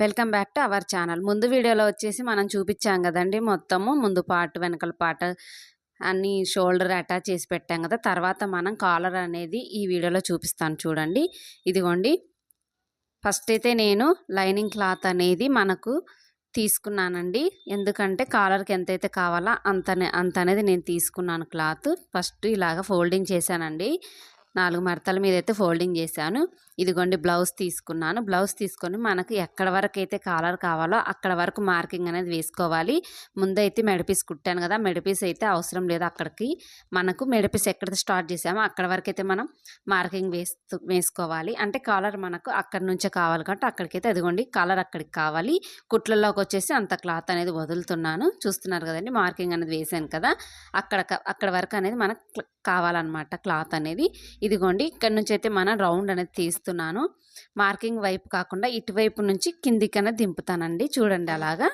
Welcome back to our channel. ముందు వీడియోలో వచ్చేసి మనం చూపించాం కదండి మొత్తము ముందు పార్ట్ వెనకాల పార్ట్ అన్ని షోల్డర్ అటాచ్ చేసి పెట్టాం కదా తర్వాత మనం కాలర్ అనేది ఈ వీడియోలో చూపిస్తాను చూడండి. ఇదిగోండి. ఫస్ట్ అయితే నేను లైనింగ్ క్లాత్ అనేది మనకు తీసుకున్నానండి. ఎందుకంటే కాలర్కి ఎంతైతే కావాలో అంత అంత అనేది నేను తీసుకున్నాను క్లాత్. ఫస్ట్ ఇలాగ ఫోల్డింగ్ చేశానండి. నాలుగు మడతల మీద అయితే ఫోల్డింగ్ చేశాను. ఇదిగోండి బ్లౌజ్ తీసుకున్నాను. బ్లౌజ్ తీసుకొని మనకు ఎక్కడ వరకు అయితే కాలర్ కావాలో అక్కడ వరకు మార్కింగ్ అనేది వేసుకోవాలి. ముందైతే మెడపీస్ కుట్టాను కదా మెడపీస్ అయితే అవసరం లేదు అక్కడికి. మనకు మెడపీస్ ఎక్కడ స్టార్ట్ చేసామో అక్కడ వరకు అయితే మనం మార్కింగ్ వేస్తూ వేసుకోవాలి. అంటే కాలర్ మనకు అక్కడి నుంచే కావాలి కాబట్టి అక్కడికైతే అదిగోండి కాలర్ అక్కడికి కావాలి. కుట్లలోకి వచ్చేసి అంత క్లాత్ అనేది వదులుతున్నాను. చూస్తున్నారు కదండి మార్కింగ్ అనేది వేసాను కదా అక్కడ అక్కడ వరకు అనేది మనకు కావాలన్నమాట క్లాత్ అనేది. ఇదిగోండి ఇక్కడ నుంచి అయితే మనం రౌండ్ అనేది తీస్తున్నాను మార్కింగ్ వైపు కాకుండా ఇటువైపు నుంచి కిందికనే దింపుతానండి. చూడండి అలాగా.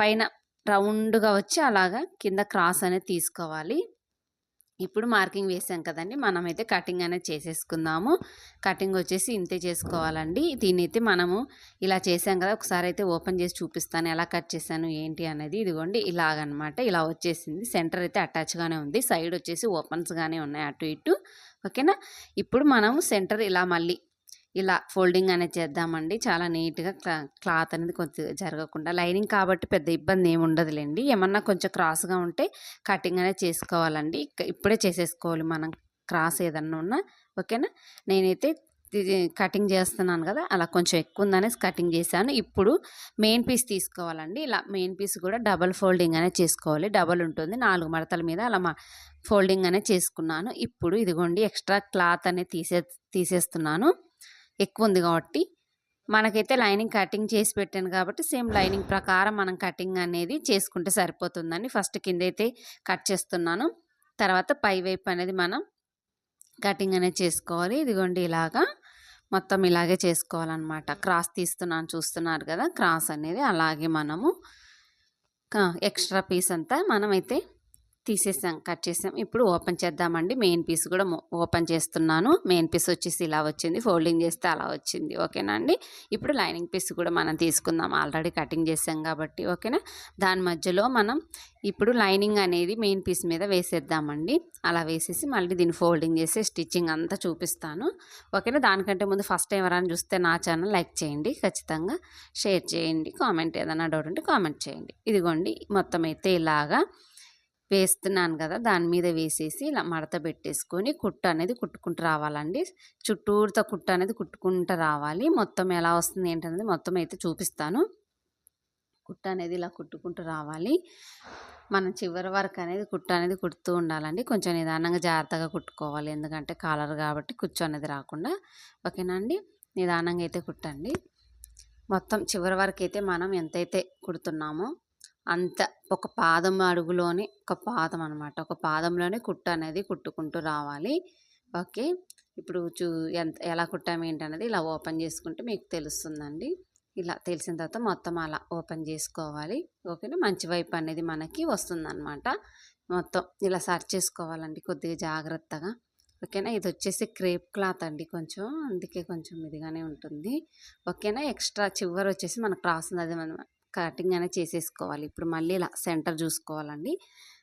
పైన రౌండ్గా వచ్చి అలాగా కింద క్రాస్ అనేది తీసుకోవాలి. ఇప్పుడు మార్కింగ్ వేసాం కదండి. మనమైతే కటింగ్ అనేది చేసేసుకుందాము. కటింగ్ వచ్చేసి ఇంతే చేసుకోవాలండి. దీన్ని అయితే మనము ఇలా చేసాం కదా ఒకసారి అయితే ఓపెన్ చేసి చూపిస్తాను. ఎలా కట్ చేశాను ఏంటి అనేది ఇదిగోండి ఇలాగనమాట. ఇలా వచ్చేసింది. సెంటర్ అయితే అటాచ్గానే ఉంది. సైడ్ వచ్చేసి ఓపెన్స్గానే ఉన్నాయి అటు ఇటు. ఓకేనా? ఇప్పుడు మనము సెంటర్ ఇలా మళ్ళీ ఇలా ఫోల్డింగ్ అనేది చేద్దామండి. చాలా నీట్గా క్లాత్ అనేది కొద్దిగా జరగకుండా. లైనింగ్ కాబట్టి పెద్ద ఇబ్బంది ఏమి ఉండదులేండి. ఏమన్నా కొంచెం క్రాస్గా ఉంటే కటింగ్ అనేది చేసుకోవాలండి. ఇప్పుడే చేసేసుకోవాలి మనం క్రాస్ ఏదన్నా ఉన్నా. ఓకేనా? నేనైతే కటింగ్ చేస్తున్నాను కదా అలా కొంచెం ఎక్కువ ఉందనేసి కటింగ్ చేశాను. ఇప్పుడు మెయిన్ పీస్ తీసుకోవాలండి. ఇలా మెయిన్ పీస్ కూడా డబల్ ఫోల్డింగ్ అనేది చేసుకోవాలి. డబల్ ఉంటుంది. నాలుగు మడతల మీద అలా ఫోల్డింగ్ అనేది చేసుకున్నాను. ఇప్పుడు ఇదిగోండి ఎక్స్ట్రా క్లాత్ అనేది తీసే తీసేస్తున్నాను. ఎక్కువ ఉంది కాబట్టి మనకైతే లైనింగ్ కటింగ్ చేసి పెట్టాను కాబట్టి సేమ్ లైనింగ్ ప్రకారం మనం కటింగ్ అనేది చేసుకుంటే సరిపోతుందండి. ఫస్ట్ కింద అయితే కట్ చేస్తున్నాను. తర్వాత పై వైపు అనేది మనం కటింగ్ అనేది చేసుకోవాలి. ఇదిగోండి ఇలాగా మొత్తం ఇలాగే చేసుకోవాలన్నమాట. క్రాస్ తీస్తున్నాను చూస్తున్నారు కదా క్రాస్ అనేది అలాగే మనము ఎక్స్ట్రా పీస్ అంతా మనమైతే తీసేసాం కట్ చేసాం. ఇప్పుడు ఓపెన్ చేద్దామండి. మెయిన్ పీస్ కూడా ఓపెన్ చేస్తున్నాను. మెయిన్ పీస్ వచ్చేసి ఇలా వచ్చింది. ఫోల్డింగ్ చేస్తే అలా వచ్చింది. ఓకేనా అండి? ఇప్పుడు లైనింగ్ పీస్ కూడా మనం తీసుకుందాం. ఆల్రెడీ కటింగ్ చేసాం కాబట్టి. ఓకేనా? దాని మధ్యలో మనం ఇప్పుడు లైనింగ్ అనేది మెయిన్ పీస్ మీద వేసేద్దామండి. అలా వేసేసి మళ్ళీ దీన్ని ఫోల్డింగ్ చేసి స్టిచ్చింగ్ అంతా చూపిస్తాను. ఓకేనా? దానికంటే ముందు ఫస్ట్ టైం ఎవరైనా చూస్తే నా ఛానల్ లైక్ చేయండి. ఖచ్చితంగా షేర్ చేయండి. కామెంట్ ఏదైనా డౌట్ ఉంటే కామెంట్ చేయండి. ఇదిగోండి. మొత్తం అయితే ఇలాగా వేస్తున్నాను కదా దాని మీద వేసేసి ఇలా మడత పెట్టేసుకొని కుట్టు అనేది కుట్టుకుంటూ రావాలండి. చుట్టూరుతో కుట్టు అనేది కుట్టుకుంటూ రావాలి. మొత్తం ఎలా వస్తుంది ఏంటనేది మొత్తం అయితే చూపిస్తాను. కుట్టు అనేది ఇలా కుట్టుకుంటూ రావాలి. మనం చివరి వరకు అనేది కుట్టు అనేది కుడుతూ ఉండాలండి. కొంచెం నిదానంగా జాగ్రత్తగా కుట్టుకోవాలి. ఎందుకంటే కాలర్ కాబట్టి కుచ్చు అనేది రాకుండా. ఓకేనా అండి? నిదానంగా అయితే కుట్టండి. మొత్తం చివరి వరకు అయితే మనం ఎంతైతే కుడుతున్నామో అంత ఒక పాదం అడుగులోనే ఒక పాదం అనమాట ఒక పాదంలోనే కుట్ట అనేది కుట్టుకుంటూ రావాలి. ఓకే. ఇప్పుడు చూ ఎంత ఎలా కుట్టాము ఏంటనేది ఇలా ఓపెన్ చేసుకుంటే మీకు తెలుస్తుందండి. ఇలా తెలిసిన తర్వాత మొత్తం అలా ఓపెన్ చేసుకోవాలి. ఓకేనా? మంచి వైపు అనేది మనకి వస్తుందన్నమాట. మొత్తం ఇలా సర్చ్ చేసుకోవాలండి కొద్దిగా జాగ్రత్తగా. ఓకేనా? ఇది వచ్చేసి క్రేప్ క్లాత్ అండి కొంచెం. అందుకే కొంచెం ఇదిగానే ఉంటుంది. ఓకేనా? ఎక్స్ట్రా చివరి వచ్చేసి మనకు రాస్తుంది అది కటింగ్ అనేది చేసేసుకోవాలి. ఇప్పుడు మళ్ళీ ఇలా సెంటర్ చూసుకోవాలండి.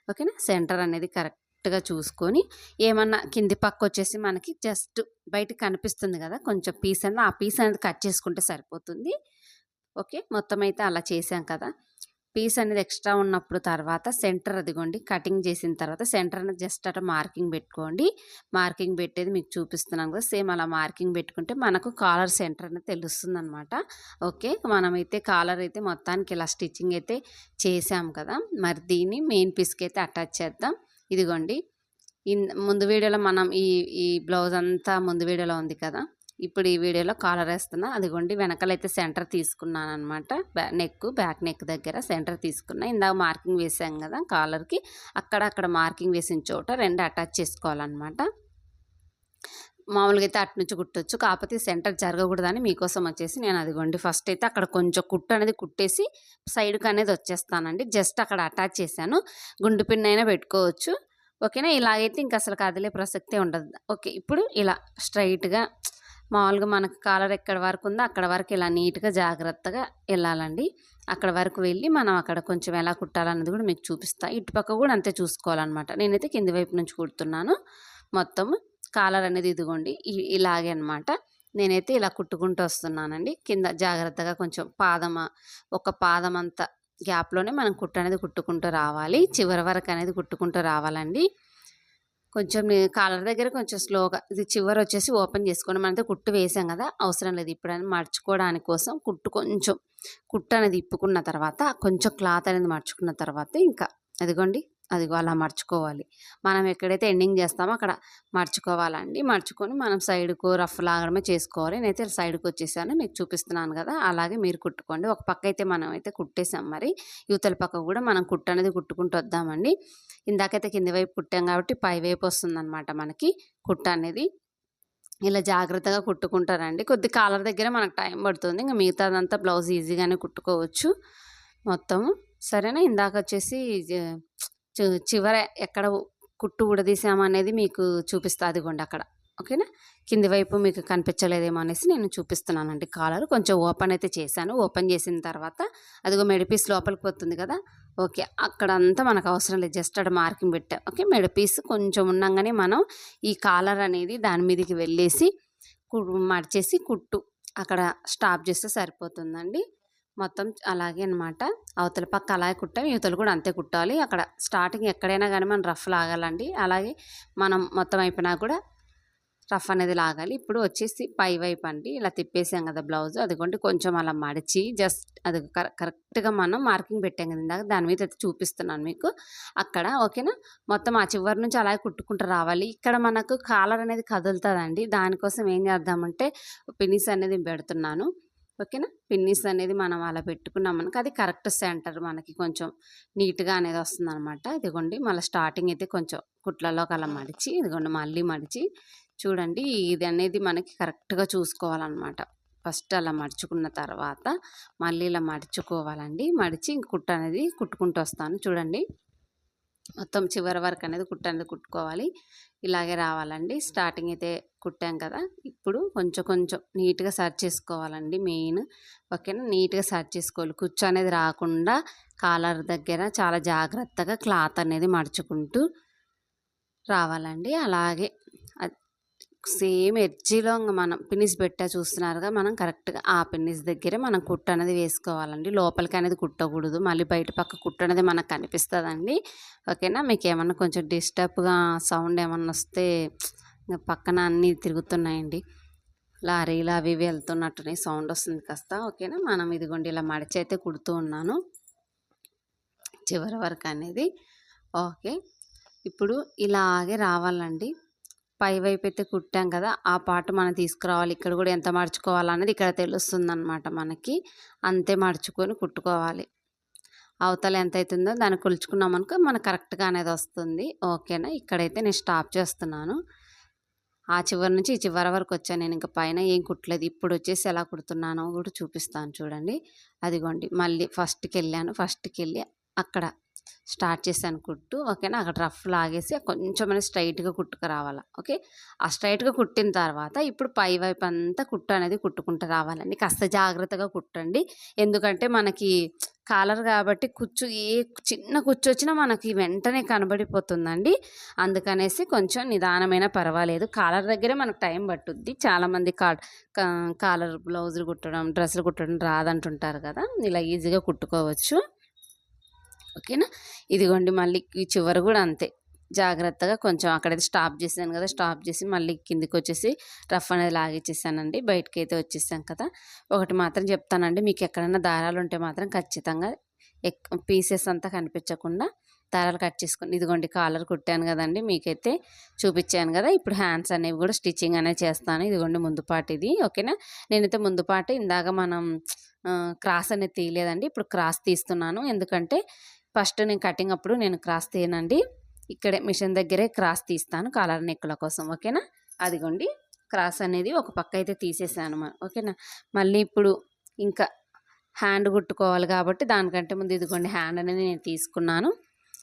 ఓకేనా? సెంటర్ అనేది కరెక్ట్గా చూసుకొని ఏమన్నా కింది పక్క వచ్చేసి మనకి జస్ట్ బయట కనిపిస్తుంది కదా! కొంచెం పీస్ అనేది ఆ పీస్ అనేది కట్ చేసుకుంటే సరిపోతుంది. ఓకే? మొత్తం అయితే అలా చేసాం కదా! పీస్ అనేది ఎక్స్ట్రా ఉన్నప్పుడు తర్వాత సెంటర్ అదిగోండి కటింగ్ చేసిన తర్వాత సెంటర్ అనేది జస్ట్ అటు మార్కింగ్ పెట్టుకోండి. మార్కింగ్ పెట్టేది మీకు చూపిస్తున్నాను కదా సేమ్ అలా మార్కింగ్ పెట్టుకుంటే మనకు కాలర్ సెంటర్ అనేది తెలుస్తుంది అనమాట ఓకే మనమైతే కాలర్ అయితే మొత్తానికి ఇలా స్టిచ్చింగ్ అయితే చేసాం కదా. మరి దీన్ని మెయిన్ పీస్కి అయితే అటాచ్ చేద్దాం. ఇదిగోండి ముందు వీడియోలో మనం ఈ ఈ బ్లౌజ్ అంతా ముందు వీడియోలో ఉంది కదా. ఇప్పుడు ఈ వీడియోలో కాలర్ వేస్తున్నా. అదిగోండి వెనకాలైతే సెంటర్ తీసుకున్నాను అనమాట నెక్ బ్యాక్ నెక్ దగ్గర సెంటర్ తీసుకున్నా. ఇందాక మార్కింగ్ వేసాం కదా కాలర్కి. అక్కడ అక్కడ మార్కింగ్ వేసిన చోట రెండు అటాచ్ చేసుకోవాలన్నమాట మామూలుగా అయితే అటు నుంచి కుట్టొచ్చు. కాకపోతే సెంటర్ జరగకూడదని మీకోసం వచ్చేసి నేను అదిగోండి ఫస్ట్ అయితే అక్కడ కొంచెం కుట్టు అనేది కుట్టేసి సైడ్కి అనేది వచ్చేస్తానండి. జస్ట్ అక్కడ అటాచ్ చేశాను. గుండు పిన్ అయినా పెట్టుకోవచ్చు. ఓకేనా? ఇలాగైతే ఇంక అసలు కదిలే ప్రసక్తే ఉండదు. ఓకే ఇప్పుడు ఇలా స్ట్రైట్గా మామూలుగా మనకు కాలర్ ఎక్కడ వరకు ఉందో అక్కడ వరకు ఇలా నీట్గా జాగ్రత్తగా వెళ్ళాలండి. అక్కడ వరకు వెళ్ళి మనం అక్కడ కొంచెం ఎలా కుట్టాలన్నది కూడా మీకు చూపిస్తా. ఇటుపక్క కూడా అంతే చూసుకోవాలన్నమాట. నేనైతే కింది వైపు నుంచి కుడుతున్నాను. మొత్తం కాలర్ అనేది ఇదిగోండి ఇలాగే అనమాట నేనైతే ఇలా కుట్టుకుంటూ వస్తున్నానండి. కింద జాగ్రత్తగా కొంచెం పాదమ ఒక పాదం అంత గ్యాప్లోనే మనం కుట్టు అనేది కుట్టుకుంటూ రావాలి. చివరి వరకు అనేది కుట్టుకుంటూ రావాలండి. కొంచెం కాలర్ దగ్గర కొంచెం స్లోగా ఇది చివరి వచ్చేసి ఓపెన్ చేసుకోండి మనతో కుట్టు వేసాం కదా అవసరం లేదు ఇప్పుడు అనేది కోసం కుట్టు కొంచెం కుట్టు అనేది ఇప్పుకున్న తర్వాత కొంచెం క్లాత్ అనేది మర్చుకున్న తర్వాత ఇంకా అదిగోండి అదిగో అలా మర్చుకోవాలి. మనం ఎక్కడైతే ఎండింగ్ చేస్తామో అక్కడ మర్చుకోవాలండి. మర్చుకొని మనం సైడ్కు రఫ్ లాగడమే చేసుకోవాలి. నేనైతే సైడ్కి వచ్చేసాను మీకు చూపిస్తున్నాను కదా అలాగే మీరు కుట్టుకోండి. ఒక పక్క అయితే మనం అయితే కుట్టేసాం మరి యువతల పక్క కూడా మనం కుట్టు అనేది కుట్టుకుంటూ వద్దామండి. ఇందాకైతే కింది వైపు కుట్టాం కాబట్టి పై వైపు వస్తుందన్నమాట మనకి కుట్టు అనేది. ఇలా జాగ్రత్తగా కుట్టుకుంటారండి. కొద్ది కాలర్ దగ్గర మనకు టైం పడుతుంది. ఇంకా మిగతాదంతా బ్లౌజ్ ఈజీగానే కుట్టుకోవచ్చు మొత్తము సరేనా? ఇందాక వచ్చేసి జ- చివర ఎక్కడ కుట్టు ఉడదీసాము అనేది మీకు చూపిస్తా. అదిగోండి అక్కడ. ఓకేనా? కింది వైపు మీకు కనిపించలేదేమో అనేసి నేను చూపిస్తున్నానండి కాలర్. కొంచెం ఓపెన్ అయితే చేశాను. ఓపెన్ చేసిన తర్వాత అదిగో మెడిపీస్ లోపలికి పోతుంది కదా. ఓకే. అక్కడ అంతా మనకు అవసరం లేదు. జస్ట్ అక్కడ మార్కింగ్ పెట్టా. ఓకే. మెడిపీస్ కొంచెం ఉండగానే మనం ఈ కాలర్ అనేది దాని మీదకి వెళ్ళేసి కు- మడిచేసి కుట్టు. అక్కడ స్టాప్ చేస్తే సరిపోతుందండి. మొత్తం అలాగే అనమాట అవతల పక్క అలాగే కుట్టాం. యువతలు కూడా అంతే కుట్టాలి. అక్కడ స్టార్టింగ్ ఎక్కడైనా కానీ మనం రఫ్ లాగాలండి. అలాగే మనం మొత్తం అయిపోయినా కూడా రఫ్ అనేది లాగాలి. ఇప్పుడు వచ్చేసి పై వైపు అండి ఇలా తిప్పేసాం కదా బ్లౌజ్. అదిగోండి కొంచెం అలా మడిచి జస్ట్ అది కరెక్ట్గా మనం మార్కింగ్ పెట్టాం కదా ఇందాక దాని మీద అయితే చూపిస్తున్నాను మీకు. అక్కడ ఓకేనా? మొత్తం ఆ చివరి నుంచి అలాగే కుట్టుకుంటూ రావాలి. ఇక్కడ మనకు కాలర్ అనేది కదులుతుందండి. దానికోసం ఏం చేద్దామంటే పిన్నిస్ అనేది పెడుతున్నాను. ఓకేనా? పిన్నిస్ అనేది మనం అలా పెట్టుకున్నాం మనకి అది కరెక్ట్ సెంటర్ మనకి కొంచెం నీట్గా అనేది వస్తుంది అనమాట ఇదిగోండి మళ్ళీ స్టార్టింగ్ అయితే కొంచెం కుట్లలోకి అలా మడిచి ఇదిగోండి మళ్ళీ మడిచి చూడండి. ఇది అనేది మనకి కరెక్ట్గా చూసుకోవాలన్నమాట. ఫస్ట్ అలా మడుచుకున్న తర్వాత మళ్ళీ ఇలా మడుచుకోవాలండి. మడిచి ఇంక అనేది కుట్టుకుంటూ వస్తాను. చూడండి. మొత్తం చివరి వరకు అనేది కుట్ట అనేది కుట్టుకోవాలి. ఇలాగే రావాలండి. స్టార్టింగ్ అయితే కుట్టాం కదా. ఇప్పుడు కొంచెం కొంచెం నీట్గా సర్చ్ చేసుకోవాలండి మెయిన్. ఓకేనా? నీట్గా సర్చ్ చేసుకోవాలి. కుచ్చు అనేది రాకుండా కాలర్ దగ్గర చాలా జాగ్రత్తగా క్లాత్ అనేది మడుచుకుంటూ రావాలండి. అలాగే సేమ్ ఎడ్జిలో మనం పిన్నిస్ పెట్టా చూస్తున్నారుగా మనం కరెక్ట్గా ఆ పిన్నిస్ దగ్గరే మనం కుట్టు అనేది వేసుకోవాలండి. లోపలికి అనేది కుట్టకూడదు మళ్ళీ బయట పక్క కుట్టు అనేది మనకు కనిపిస్తుందండి. ఓకేనా? మీకు ఏమన్నా కొంచెం డిస్టర్బ్గా సౌండ్ ఏమన్నా వస్తే పక్కన అన్నీ తిరుగుతున్నాయండి. లారీలు అవి ఇవి వెళ్తున్నట్టునే సౌండ్ వస్తుంది కాస్త. ఓకేనా? మనం ఇదిగోండి ఇలా మడిచి అయితే కుడుతూ ఉన్నాను. చివరి వరకు అనేది. ఓకే. ఇప్పుడు ఇలాగే రావాలండి. పై వైపు అయితే కుట్టాం కదా ఆ పార్ట్ మనం తీసుకురావాలి. ఇక్కడ కూడా ఎంత మర్చుకోవాలన్నది ఇక్కడ తెలుస్తుంది అనమాట మనకి. అంతే మడుచుకొని కుట్టుకోవాలి. అవతల ఎంత అవుతుందో దాన్ని కొలుచుకున్నాం అనుకో మనకు కరెక్ట్గా అనేది వస్తుంది. ఓకేనా? ఇక్కడైతే నేను స్టాప్ చేస్తున్నాను. ఆ చివరి నుంచి ఈ చివరి వరకు వచ్చాను నేను. ఇంకా పైన ఏం కుట్టలేదు. ఇప్పుడు వచ్చేసి ఎలా కుడుతున్నానో కూడా చూపిస్తాను చూడండి. అదిగోండి. మళ్ళీ ఫస్ట్కి వెళ్ళాను. ఫస్ట్కి వెళ్ళి అక్కడ స్టార్ట్ చేశాను కుట్టు. ఓకేనా? అక్కడ రఫ్ లాగేసి కొంచెం స్ట్రైట్గా కుట్టుకు రావాలి ఓకే? ఆ స్ట్రైట్గా కుట్టిన తర్వాత ఇప్పుడు పై వైపు అంతా కుట్టు అనేది కుట్టుకుంటూ రావాలండి కాస్త జాగ్రత్తగా కుట్టండి. ఎందుకంటే మనకి కాలర్ కాబట్టి కుచ్చు ఏ చిన్న కుచ్చు వచ్చినా మనకి వెంటనే కనబడిపోతుందండి. అందుకనేసి కొంచెం నిదానమైన పర్వాలేదు. కాలర్ దగ్గరే మనకు టైం పట్టుద్ది. చాలామంది కా కా- కాలర్ బ్లౌజులు కుట్టడం డ్రెస్సులు కుట్టడం రాదంటుంటారు కదా? ఇలా ఈజీగా కుట్టుకోవచ్చు. ఓకేనా? ఇదిగోండి మళ్ళీ ఈ చివరి కూడా అంతే. జాగ్రత్తగా కొంచెం అక్కడైతే స్టాప్ చేశాను కదా స్టాప్ చేసి మళ్ళీ కిందికి వచ్చేసి రఫ్ అనేది లాగిచ్చేసానండి. బయటకి అయితే వచ్చేసాం కదా. ఒకటి మాత్రం చెప్తానండి మీకు ఎక్కడైనా దారాలు ఉంటే మాత్రం ఖచ్చితంగా ఎక్ పీసెస్ అంతా కనిపించకుండా దారాలు కట్ చేసుకుని ఇదిగోండి కాలర్ కుట్టాను కదండి మీకైతే చూపించాను కదా. ఇప్పుడు హ్యాండ్స్ అనేవి కూడా స్టిచ్చింగ్ అనేది చేస్తాను. ఇదిగోండి ముందు పాటు ఇది ఓకేనా? నేనైతే ముందు పాటు ఇందాక మనం క్రాస్ అనేది తీయలేదండి. ఇప్పుడు క్రాస్ తీస్తున్నాను. ఎందుకంటే ఫస్ట్ నేను కటింగ్ అప్పుడు నేను క్రాస్ తీయనండి. ఇక్కడే మిషన్ దగ్గరే క్రాస్ తీస్తాను కాలర్ నెక్కుల కోసం ఓకేనా? అదిగోండి క్రాస్ అనేది ఒక పక్క అయితే తీసేసాను ఓకేనా? మళ్ళీ ఇప్పుడు ఇంకా హ్యాండ్ కుట్టుకోవాలి కాబట్టి దానికంటే ముందు ఇదిగోండి హ్యాండ్ అనేది నేను తీసుకున్నాను.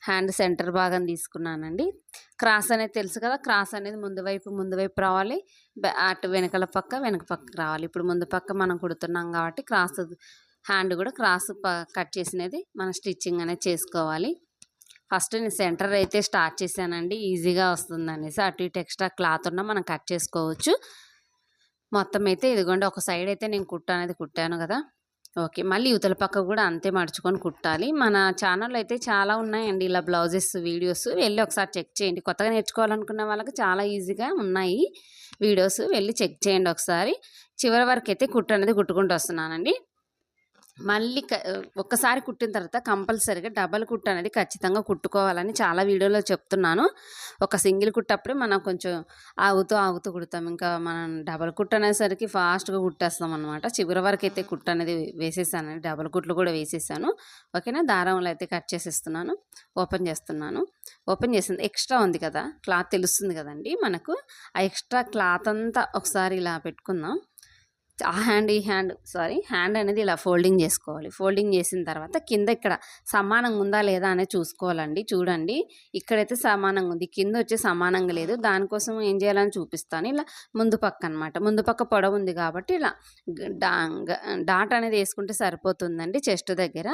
హ్యాండ్ సెంటర్ భాగం తీసుకున్నానండి. క్రాస్ అనేది తెలుసు కదా క్రాస్ అనేది ముందు వైపు ముందు వైపు రావాలి. అటు వెనకల పక్క వెనక పక్క రావాలి. ఇప్పుడు ముందు పక్క మనం కుడుతున్నాం కాబట్టి క్రాస్ హ్యాండ్ కూడా క్రాస్ ప- కట్ చేసినది మనం స్టిచ్చింగ్ అనేది చేసుకోవాలి. ఫస్ట్ నేను సెంటర్ అయితే స్టార్ట్ చేశానండి. ఈజీగా వస్తుంది అనేసి అటు ఇటు ఎక్స్ట్రా క్లాత్ ఉన్నా మనం కట్ చేసుకోవచ్చు. మొత్తం అయితే ఇదిగోండి ఒక సైడ్ అయితే నేను కుట్ట అనేది కుట్టాను కదా. ఓకే మళ్ళీ యువతల పక్క కూడా అంతే మడుచుకొని కుట్టాలి. మన ఛానల్ అయితే చాలా ఉన్నాయండి ఇలా బ్లౌజెస్ వీడియోస్. వెళ్ళి ఒకసారి చెక్ చేయండి. కొత్తగా నేర్చుకోవాలనుకున్న వాళ్ళకి చాలా ఈజీగా ఉన్నాయి వీడియోస్. వెళ్ళి చెక్ చేయండి ఒకసారి. చివరి వరకు అయితే కుట్టు అనేది కుట్టుకుంటూ వస్తున్నానండి. మళ్ళీ క ఒక్కసారి కుట్టిన తర్వాత కంపల్సరీగా డబల్ కుట్టు అనేది ఖచ్చితంగా కుట్టుకోవాలని చాలా వీడియోలో చెప్తున్నాను. ఒక సింగిల్ కుట్టప్పుడే మనం కొంచెం ఆగుతూ ఆగుతూ కుడతాం. ఇంకా మనం డబల్ కుట్టు అనేసరికి ఫాస్ట్గా కుట్టేస్తాం అనమాట చివరి వరకు అయితే కుట్టు అనేది వేసేసాను. డబల్ కుట్లు కూడా వేసేసాను. ఓకేనా? దారంలో అయితే కట్ చేసేస్తున్నాను. ఓపెన్ చేస్తున్నాను. ఓపెన్ చేసింది ఎక్స్ట్రా ఉంది కదా? క్లాత్ తెలుస్తుంది కదండి మనకు. ఆ ఎక్స్ట్రా క్లాత్ అంతా ఒకసారి ఇలా పెట్టుకుందాం. ఆ హ్యాండ్ ఈ హ్యాండ్ సారీ హ్యాండ్ అనేది ఇలా ఫోల్డింగ్ చేసుకోవాలి. ఫోల్డింగ్ చేసిన తర్వాత కింద ఇక్కడ సమానంగా ఉందా లేదా అనేది చూసుకోవాలండి. చూడండి. ఇక్కడైతే సమానంగా ఉంది. కింద వచ్చి సమానంగా లేదు. దానికోసం ఏం చేయాలని చూపిస్తాను. ఇలా ముందు పక్క అనమాట ముందు పక్క పొడవు ఉంది కాబట్టి ఇలా డాట్ అనేది వేసుకుంటే సరిపోతుందండి చెస్ట్ దగ్గర.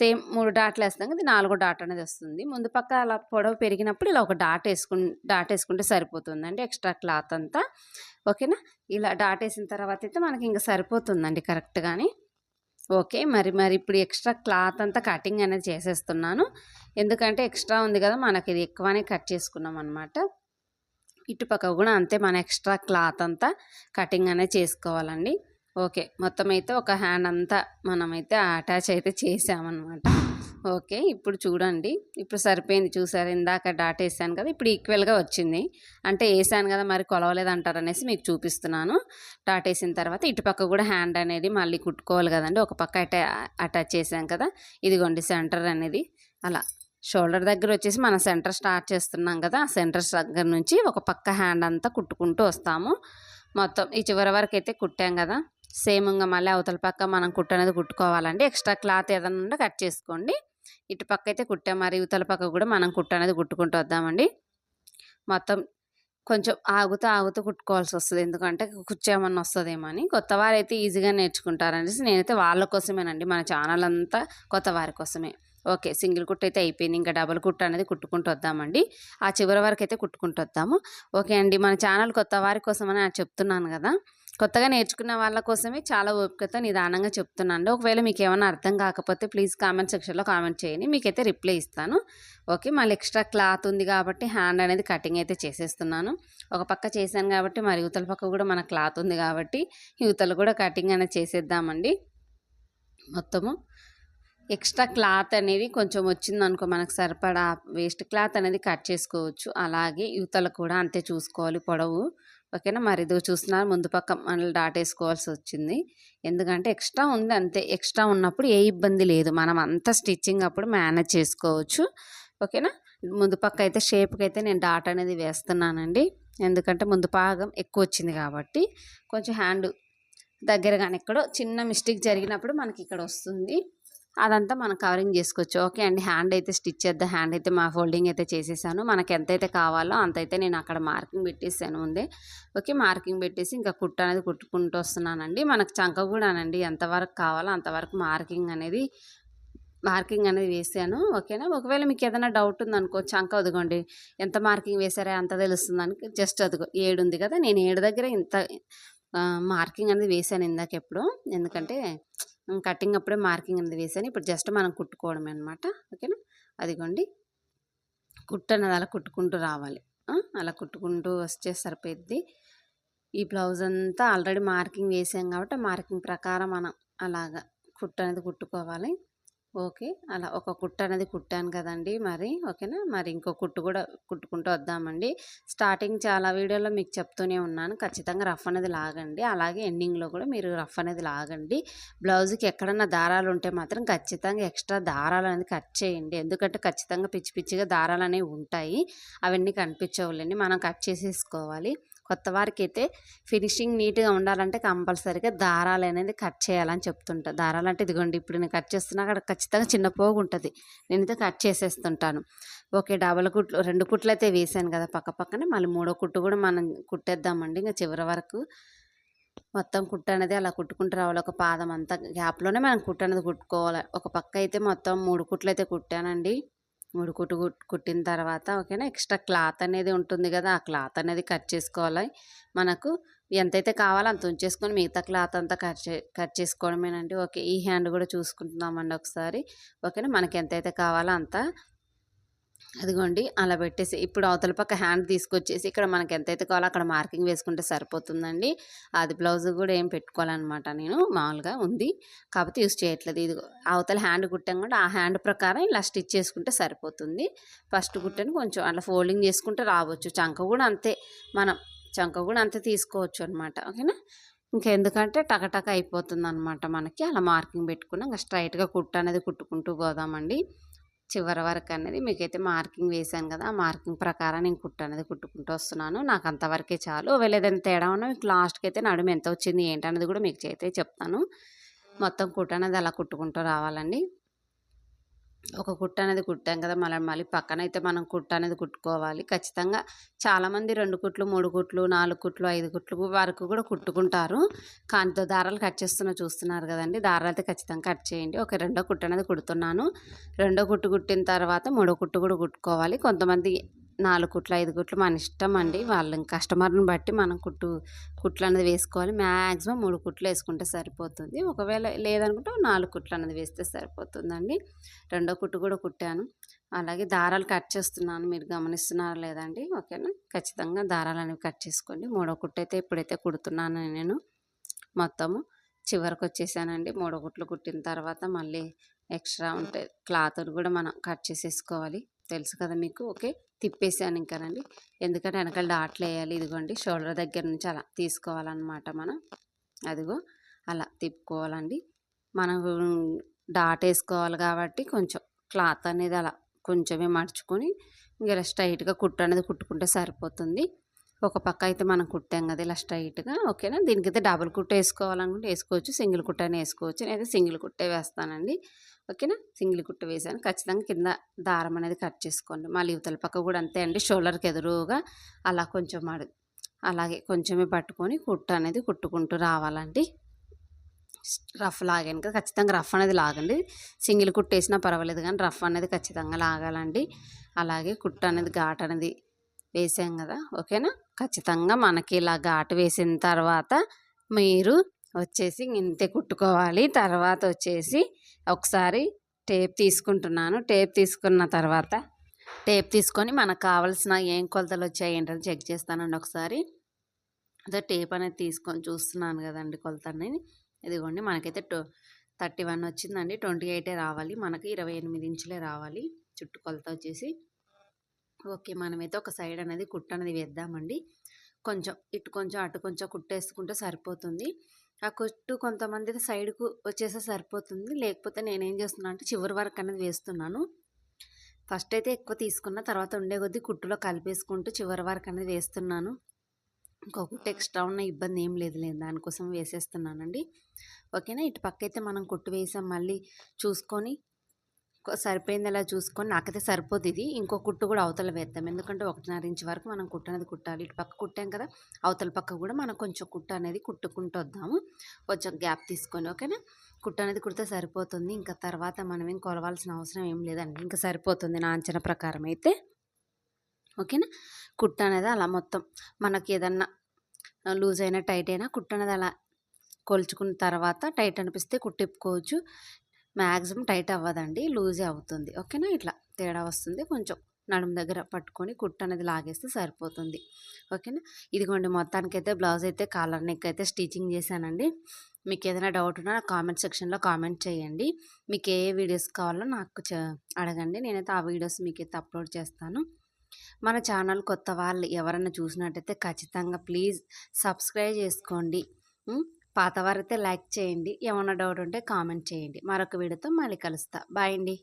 సేమ్ మూడు డాట్లు వేస్తాం కదా నాలుగో డాట్ అనేది వస్తుంది. ముందు పక్క అలా పొడవు పెరిగినప్పుడు ఇలా ఒక డాట్ వేసుకు డాట్ వేసుకుంటే సరిపోతుందండి. ఎక్స్ట్రా క్లాత్ అంతా. ఓకేనా? ఇలా డాట్ వేసిన తర్వాత అయితే మనకి ఇంకా సరిపోతుందండి కరెక్ట్గాని. ఓకే మరి మరి ఇప్పుడు ఎక్స్ట్రా క్లాత్ అంతా కటింగ్ అనేది చేసేస్తున్నాను. ఎందుకంటే ఎక్స్ట్రా ఉంది కదా మనకి ఇది ఎక్కువనే కట్ చేసుకున్నాం అనమాట ఇటుపక్క కూడా అంతే మన ఎక్స్ట్రా క్లాత్ అంతా కటింగ్ అనేది చేసుకోవాలండి. ఓకే మొత్తం అయితే ఒక హ్యాండ్ అంతా మనమైతే అటాచ్ అయితే చేసామన్నమాట. ఓకే. ఇప్పుడు చూడండి. ఇప్పుడు సరిపోయింది. చూసారు? ఇందాక డాట్ వేసాను కదా. ఇప్పుడు ఈక్వల్గా వచ్చింది. అంటే వేసాను కదా మరి కొలవలేదు అంటారు అనేసి మీకు చూపిస్తున్నాను. డాట్ వేసిన తర్వాత ఇటుపక్క కూడా హ్యాండ్ అనేది మళ్ళీ కుట్టుకోవాలి కదండి. ఒక పక్క అటా అటాచ్ చేసాం కదా. ఇదిగోండి సెంటర్ అనేది. అలా. షోల్డర్ దగ్గర వచ్చేసి మనం సెంటర్ స్టార్ట్ చేస్తున్నాం కదా. ఆ సెంటర్ దగ్గర నుంచి ఒక పక్క హ్యాండ్ అంతా కుట్టుకుంటూ వస్తాము. మొత్తం ఈ చివరి వరకు అయితే కుట్టాం కదా. సేమ్ ఇంకా మళ్ళీ అవతల పక్క మనం కుట్టనేది కుట్టుకోవాలండి. ఎక్స్ట్రా క్లాత్ ఏదైనా ఉంటే కట్ చేసుకోండి. ఇటు పక్క అయితే కుట్టాం. మరి ఇవతల పక్క కూడా మనం కుట్ట అనేది కుట్టుకుంటూ వద్దామండి. మొత్తం కొంచెం ఆగుతూ ఆగుతూ కుట్టుకోవాల్సి వస్తుంది. ఎందుకంటే కుచ్చేమన్నా వస్తుందేమో అని. కొత్త వారైతే ఈజీగా నేర్చుకుంటారనేసి నేనైతే వాళ్ళ కోసమేనండి. మన ఛానల్ అంతా కొత్త వారి కోసమే. ఓకే సింగిల్ కుట్ అయితే అయిపోయింది. ఇంకా డబుల్ కుట్ అనేది కుట్టుకుంటూ వద్దామండి. ఆ చివరి వరకు అయితే కుట్టుకుంటూ వద్దాము. ఓకే అండి. మన ఛానల్ కొత్త వారి కోసమని చెప్తున్నాను కదా. కొత్తగా నేర్చుకున్న వాళ్ళ కోసమే చాలా ఓపికతో నిదానంగా చెప్తున్నాను. ఒకవేళ మీకు ఏమైనా అర్థం కాకపోతే ప్లీజ్ కామెంట్ సెక్షన్లో కామెంట్ చేయండి. మీకైతే రిప్లై ఇస్తాను. ఓకే మళ్ళీ ఎక్స్ట్రా క్లాత్ ఉంది కాబట్టి హ్యాండ్ అనేది కటింగ్ అయితే చేసేస్తున్నాను. ఒక పక్క చేశాను కాబట్టి మరి యువతల పక్క కూడా మన క్లాత్ ఉంది కాబట్టి యువతలు కూడా కటింగ్ అనేది చేసేద్దామండి. మొత్తము ఎక్స్ట్రా క్లాత్ అనేది కొంచెం వచ్చింది అనుకో మనకు సరిపడా వేస్ట్ క్లాత్ అనేది కట్ చేసుకోవచ్చు. అలాగే యువతలు కూడా అంతే చూసుకోవాలి పొడవు. ఓకేనా? మరి ఇదిగో చూస్తున్నారు ముందు పక్క మనల్ని డాట్ వేసుకోవాల్సి వచ్చింది. ఎందుకంటే ఎక్స్ట్రా ఉంది అంతే. ఎక్స్ట్రా ఉన్నప్పుడు ఏ ఇబ్బంది లేదు. మనం అంతా స్టిచ్చింగ్ అప్పుడు మేనేజ్ చేసుకోవచ్చు. ఓకేనా? ముందు పక్క అయితే షేప్కి అయితే నేను డాట్ అనేది వేస్తున్నానండి. ఎందుకంటే ముందు భాగం ఎక్కువ వచ్చింది కాబట్టి కొంచెం హ్యాండ్ దగ్గరగానే ఎక్కడో చిన్న మిస్టేక్ జరిగినప్పుడు మనకి ఇక్కడ వస్తుంది. అదంతా మనం కవరింగ్ చేసుకోవచ్చు. ఓకే అండి. హ్యాండ్ అయితే స్టిచ్ చేద్దాం. హ్యాండ్ అయితే మా ఫోల్డింగ్ అయితే చేసేసాను. మనకు ఎంతైతే కావాలో అంతైతే నేను అక్కడ మార్కింగ్ పెట్టేసాను ముందే. ఓకే. మార్కింగ్ పెట్టేసి ఇంకా కుట్టు అనేది కుట్టుకుంటూ వస్తున్నానండి. మనకు చంక కూడానండి ఎంతవరకు కావాలో అంతవరకు మార్కింగ్ అనేది మార్కింగ్ అనేది వేసాను. ఓకేనా? ఒకవేళ మీకు ఏదైనా డౌట్ ఉందనుకో చంక అదిగోండి. ఎంత మార్కింగ్ వేసారా అంత తెలుస్తుందని జస్ట్ అదిగో. ఏడు ఉంది కదా? నేను ఏడు దగ్గర ఇంత మార్కింగ్ అనేది వేసాను ఇందాక ఎప్పుడు. ఎందుకంటే కటింగ్ అప్పుడే మార్కింగ్ అనేది వేసాను. ఇప్పుడు జస్ట్ మనం కుట్టుకోవడమే అనమాట ఓకేనా? అదిగోండి. కుట్టు అనేది అలా కుట్టుకుంటూ రావాలి. అలా కుట్టుకుంటూ వస్తే సరిపోద్ది ఈ బ్లౌజ్ అంతా ఆల్రెడీ మార్కింగ్ వేసాం కాబట్టి మార్కింగ్ ప్రకారం మనం అలాగా కుట్టు అనేది కుట్టుకోవాలి. ఓకే. అలా ఒక కుట్టు అనేది కుట్టాను కదండి మరి. ఓకేనా? మరి ఇంకో కుట్టు కూడా కుట్టుకుంటూ వద్దామండి. స్టార్టింగ్ చాలా వీడియోలో మీకు చెప్తూనే ఉన్నాను. ఖచ్చితంగా రఫ్ అనేది లాగండి. అలాగే ఎండింగ్లో కూడా మీరు రఫ్ అనేది లాగండి. బ్లౌజ్కి ఎక్కడన్నా దారాలు ఉంటే మాత్రం ఖచ్చితంగా ఎక్స్ట్రా దారాలు అనేది కట్ చేయండి. ఎందుకంటే ఖచ్చితంగా పిచ్చి పిచ్చిగా దారాలు అనేవి ఉంటాయి. అవన్నీ కనిపించవులేండి. మనం కట్ చేసేసుకోవాలి. కొత్త వారికి అయితే ఫినిషింగ్ నీట్గా ఉండాలంటే కంపల్సరీగా దారాలు అనేది కట్ చేయాలని చెప్తుంటా. దారాలు అంటే ఇదిగోండి ఇప్పుడు నేను కట్ చేస్తున్నా అక్కడ ఖచ్చితంగా చిన్న పోగు ఉంటుంది. నేనైతే కట్ చేసేస్తుంటాను. ఓకే డబల్ కుట్లు రెండు కుట్లు అయితే వేసాను కదా పక్క పక్కనే మళ్ళీ మూడో కుట్టు కూడా మనం కుట్టేద్దామండి. ఇంకా చివరి వరకు మొత్తం కుట్టు అనేది అలా కుట్టుకుంటూ రావాలి. ఒక పాదం అంతా గ్యాప్లోనే మనం కుట్టు అనేది కుట్టుకోవాలి. ఒక పక్క అయితే మొత్తం మూడు కుట్లు అయితే కుట్టానండి. మూడు కుట్టు కుట్టిన తర్వాత ఓకేనా ఎక్స్ట్రా క్లాత్ అనేది ఉంటుంది కదా ఆ క్లాత్ అనేది కట్ చేసుకోవాలి. మనకు ఎంతైతే కావాలో అంత ఉంచేసుకొని మిగతా క్లాత్ అంతా కట్ చే కట్ చేసుకోవడమేనండి. ఓకే ఈ హ్యాండ్ కూడా చూసుకుంటున్నామండి ఒకసారి. ఓకేనా మనకి ఎంతైతే కావాలో అంత అదిగోండి అలా పెట్టేసి ఇప్పుడు అవతల పక్క హ్యాండ్ తీసుకొచ్చేసి ఇక్కడ మనకి ఎంతైతే కావాలో అక్కడ మార్కింగ్ వేసుకుంటే సరిపోతుందండి. అది బ్లౌజ్ కూడా ఏం పెట్టుకోవాలన్నమాట నేను మామూలుగా ఉంది. కాకపోతే యూస్ చేయట్లేదు. ఇది అవతల హ్యాండ్ కుట్టాం కూడా ఆ హ్యాండ్ ప్రకారం ఇలా స్టిచ్ చేసుకుంటే సరిపోతుంది. ఫస్ట్ కుట్టని కొంచెం అట్లా ఫోల్డింగ్ చేసుకుంటే రావచ్చు. చంక కూడా అంతే మనం చంక కూడా అంతే తీసుకోవచ్చు అనమాట ఓకేనా? ఇంకెందుకంటే టకటక అయిపోతుంది అనమాట మనకి. అలా మార్కింగ్ పెట్టుకుని ఇంకా స్ట్రైట్గా కుట్టు అనేది కుట్టుకుంటూ పోదామండి. చివరి వరకు అనేది మీకైతే మార్కింగ్ వేసాను కదా ఆ మార్కింగ్ ప్రకారం నేను కుట్టు అనేది కుట్టుకుంటూ వస్తున్నాను. నాకు అంతవరకే చాలు. ఒకవేళ ఏదైనా తేడా ఉన్నా మీకు లాస్ట్కి అయితే నడుము ఎంత వచ్చింది ఏంటనేది కూడా మీకు అయితే చెప్తాను. మొత్తం కుట్టు అనేది అలా కుట్టుకుంటూ రావాలండి. ఒక కుట్ట అనేది కుట్టాం కదా! మళ్ళీ మళ్ళీ పక్కన అయితే మనం కుట్ట అనేది కుట్టుకోవాలి. ఖచ్చితంగా చాలామంది రెండు కుట్లు మూడు కుట్లు నాలుగు కుట్లు ఐదు కుట్లు వరకు కూడా కుట్టుకుంటారు. కాంతితో దారాలు కట్ చేస్తున్నా చూస్తున్నారు కదండి! దారాలు అయితే ఖచ్చితంగా కట్ చేయండి. ఒక రెండో కుట్టు అనేది కుడుతున్నాను. రెండో కుట్టు కుట్టిన తర్వాత మూడో కుట్టు కూడా కుట్టుకోవాలి. కొంతమంది నాలుగు కుట్లు ఐదు కుట్లు మన ఇష్టం అండి. వాళ్ళ కస్టమర్ని బట్టి మనం కుట్టు కుట్లు అనేది వేసుకోవాలి. మ్యాక్సిమం మూడు కుట్లు వేసుకుంటే సరిపోతుంది. ఒకవేళ లేదనుకుంటే నాలుగు కుట్లు అనేది వేస్తే సరిపోతుందండి. రెండో కుట్టు కూడా కుట్టాను. అలాగే దారాలు కట్ చేస్తున్నాను. మీరు గమనిస్తున్నారా లేదండి ఓకేనా? ఖచ్చితంగా దారాలు అనేవి కట్ చేసుకోండి. మూడో కుట్టు అయితే ఇప్పుడైతే కుడుతున్నాను నేను మొత్తము. చివరికి వచ్చేసానండి మూడో కుట్లు కుట్టిన తర్వాత మళ్ళీ ఎక్స్ట్రా ఉంటే క్లాత్ కూడా మనం కట్ చేసేసుకోవాలి. తెలుసు కదా మీకు. ఓకే? తిప్పేసాను ఇంకానండి ఎందుకంటే వెనకాల డాట్లు వేయాలి ఇదిగోండి షోల్డర్ దగ్గర నుంచి అలా తీసుకోవాలన్నమాట మనం. అదిగో అలా తిప్పుకోవాలండి. మనం డాట్ వేసుకోవాలి కాబట్టి కొంచెం క్లాత్ అనేది అలా కొంచెమే మడుచుకొని ఇంకా స్ట్రైట్గా కుట్టు అనేది కుట్టుకుంటే సరిపోతుంది. ఒక పక్క అయితే మనం కుట్టాం కదా ఇలా స్ట్రైట్గా ఓకేనా? దీనికైతే డబుల్ కుట్ట వేసుకోవాలనుకుంటే వేసుకోవచ్చు. సింగిల్ కుట్టు అయినా వేసుకోవచ్చు. నేనైతే సింగిల్ కుట్టే వేస్తానండి. ఓకేనా? సింగిల్ కుట్ట వేసాను. ఖచ్చితంగా కింద దారం అనేది కట్ చేసుకోండి. మళ్ళీ ఇవతల పక్క కూడా అంతే అండి. షోల్డర్కి ఎదురుగా అలా కొంచెం అడు అలాగే కొంచెమే పట్టుకొని కుట్ట అనేది కుట్టుకుంటూ రావాలండి. రఫ్ లాగాను కదా. ఖచ్చితంగా రఫ్ అనేది లాగండి. సింగిల్ కుట్టేసినా పర్వాలేదు కానీ రఫ్ అనేది ఖచ్చితంగా లాగాలండి. అలాగే కుట్ట అనేది ఘాట్ అనేది వేసాం కదా! ఓకేనా? ఖచ్చితంగా మనకి ఇలా ఘాటు వేసిన తర్వాత మీరు వచ్చేసి ఇంతే కుట్టుకోవాలి. తర్వాత వచ్చేసి ఒకసారి టేప్ తీసుకుంటున్నాను. టేప్ తీసుకున్న తర్వాత టేప్ తీసుకొని మనకు కావాల్సిన ఏం కొలతలు వచ్చాయి ఏంటని చెక్ చేస్తానండి ఒకసారి. అదే టేప్ అనేది తీసుకొని చూస్తున్నాను కదండి కొలత అనేది. ఇదిగోండి మనకైతే టో థర్టీ వన్ వచ్చిందండి. ట్వంటీ ఎయిటే రావాలి. మనకి ఇరవై ఎనిమిది ఇంచులే రావాలి. చుట్టు కొలత వచ్చేసి ఓకే. మనమైతే ఒక సైడ్ అనేది కుట్టు అనేది వేద్దామండి. కొంచెం ఇటు కొంచెం అటు కొంచెం కుట్టేసుకుంటే సరిపోతుంది. ఆ కుట్టు కొంతమంది సైడ్కు వచ్చేస్తే సరిపోతుంది. లేకపోతే నేనేం చేస్తున్నాను అంటే చివరి వరకు అనేది వేస్తున్నాను. ఫస్ట్ అయితే ఎక్కువ తీసుకున్న తర్వాత ఉండే కొద్దీ కుట్టులో కలిపేసుకుంటూ చివరి వరకు అనేది వేస్తున్నాను. ఇంకో కుట్టు ఎక్స్ట్రా ఉన్న ఇబ్బంది ఏం లేదు లేదు దానికోసం వేసేస్తున్నానండి. ఓకేనా? ఇటు పక్క అయితే మనం కుట్టు వేసాం. మళ్ళీ చూసుకొని సరిపోయింది అలా చూసుకొని నాకైతే సరిపోదు ఇది. ఇంకో కుట్టు కూడా అవతల వేద్దాం. ఎందుకంటే ఒకటిన్నర ఇంచ్ వరకు మనం కుట్టనేది కుట్టాలి. ఇటు పక్క కుట్టాం కదా అవతల పక్క కూడా మనం కొంచెం కుట్టు అనేది కుట్టుకుంటూ వద్దాము. కొంచెం గ్యాప్ తీసుకొని ఓకేనా? కుట్ట అనేది కుడితే సరిపోతుంది. ఇంకా తర్వాత మనం ఏం కొలవాల్సిన అవసరం ఏం లేదండి. ఇంకా సరిపోతుంది నా అంచనా ప్రకారం అయితే. ఓకేనా? కుట్ట అనేది అలా మొత్తం మనకి ఏదన్నా లూజ్ అయినా టైట్ అయినా కుట్ట అనేది అలా కొలుచుకున్న తర్వాత టైట్ అనిపిస్తే కుట్టిప్పుకోవచ్చు. మ్యాక్సిమం టైట్ అవ్వదండి లూజే అవుతుంది. ఓకేనా? ఇట్లా తేడా వస్తుంది. కొంచెం నడుము దగ్గర పట్టుకొని కుట్టు అనేది లాగేస్తే సరిపోతుంది. ఓకేనా? ఇదిగోండి మొత్తానికైతే బ్లౌజ్ అయితే కాలర్ నెక్ అయితే స్టిచ్చింగ్ చేశానండి. మీకు ఏదైనా డౌట్ ఉన్నా కామెంట్ సెక్షన్లో కామెంట్ చేయండి. మీకు ఏ వీడియోస్ కావాలో నాకు అడగండి. నేనైతే ఆ వీడియోస్ మీకైతే అప్లోడ్ చేస్తాను. మన ఛానల్ కొత్త వాళ్ళు ఎవరైనా చూసినట్టయితే ఖచ్చితంగా ప్లీజ్ సబ్స్క్రైబ్ చేసుకోండి. పాతవారైతే లైక్ చేయండి. ఏమైనా డౌట్ ఉంటే కామెంట్ చేయండి. మరొక వీడియోతో మళ్ళీ కలుస్తా. బాయ్ అండి.